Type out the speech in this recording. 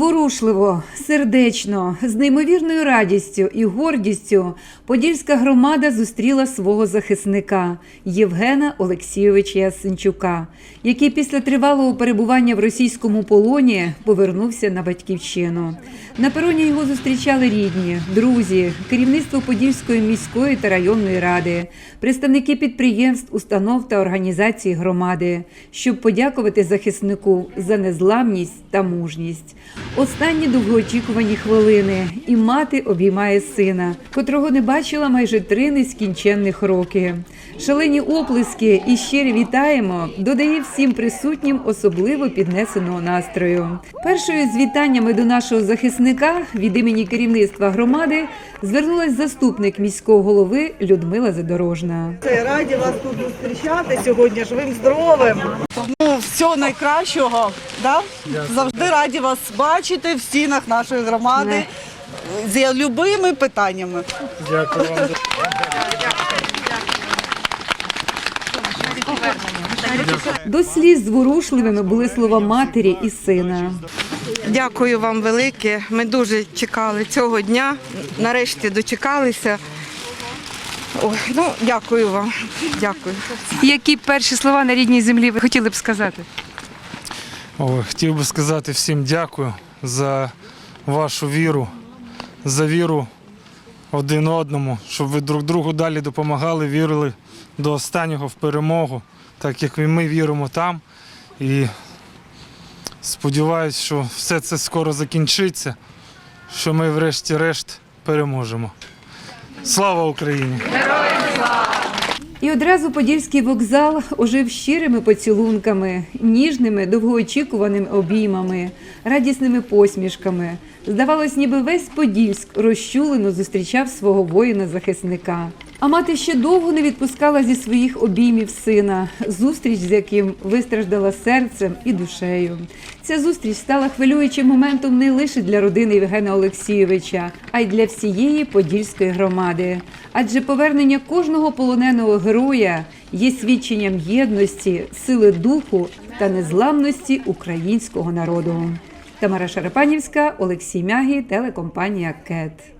Зворушливо, сердечно, з неймовірною радістю і гордістю Подільська громада зустріла свого захисника Євгена Олексійовича Ясенчука, який після тривалого перебування в російському полоні повернувся на батьківщину. На пероні його зустрічали рідні, друзі, керівництво Подільської міської та районної ради, представники підприємств, установ та організацій громади, щоб подякувати захиснику за незламність та мужність. Останні довгоочікувані хвилини, і мати обіймає сина, котрого не бачила майже три нескінченних роки. Шалені оплески і щирі вітаємо додає всім присутнім особливо піднесеного настрою. Першою з вітаннями до нашого захисника від імені керівництва громади звернулась заступник міського голови Людмила Задорожна. Раді вас тут зустрічати сьогодні живим, здоровим. Всього найкращого. Да? Завжди раді вас бачити в стінах нашої громади з любими питаннями. Дякую вам. До сліз зворушливими були слова матері і сина. Дякую вам велике. Ми дуже чекали цього дня. Нарешті дочекалися. Ой, ну, дякую вам. Дякую. Які перші слова на рідній землі ви хотіли б сказати? Ой, хотів би сказати всім дякую за вашу віру, за віру один одному, щоб ви друг другу далі допомагали, вірили до останнього в перемогу, так як і ми віримо там. І сподіваюся, що все це скоро закінчиться, що ми врешті-решт переможемо. Слава Україні! героям, І одразу Подільський вокзал ожив щирими поцілунками, ніжними, довгоочікуваними обіймами, радісними посмішками. Здавалось, ніби весь Подільськ розчулено зустрічав свого воїна-захисника. А мати ще довго не відпускала зі своїх обіймів сина, зустріч з яким вистраждала серцем і душею. Ця зустріч стала хвилюючим моментом не лише для родини Євгена Олексійовича, а й для всієї Подільської громади. Адже повернення кожного полоненого героя є свідченням єдності, сили духу та незламності українського народу. Тамара Шарапанівська, Олексій Мягі, телекомпанія КЕТ.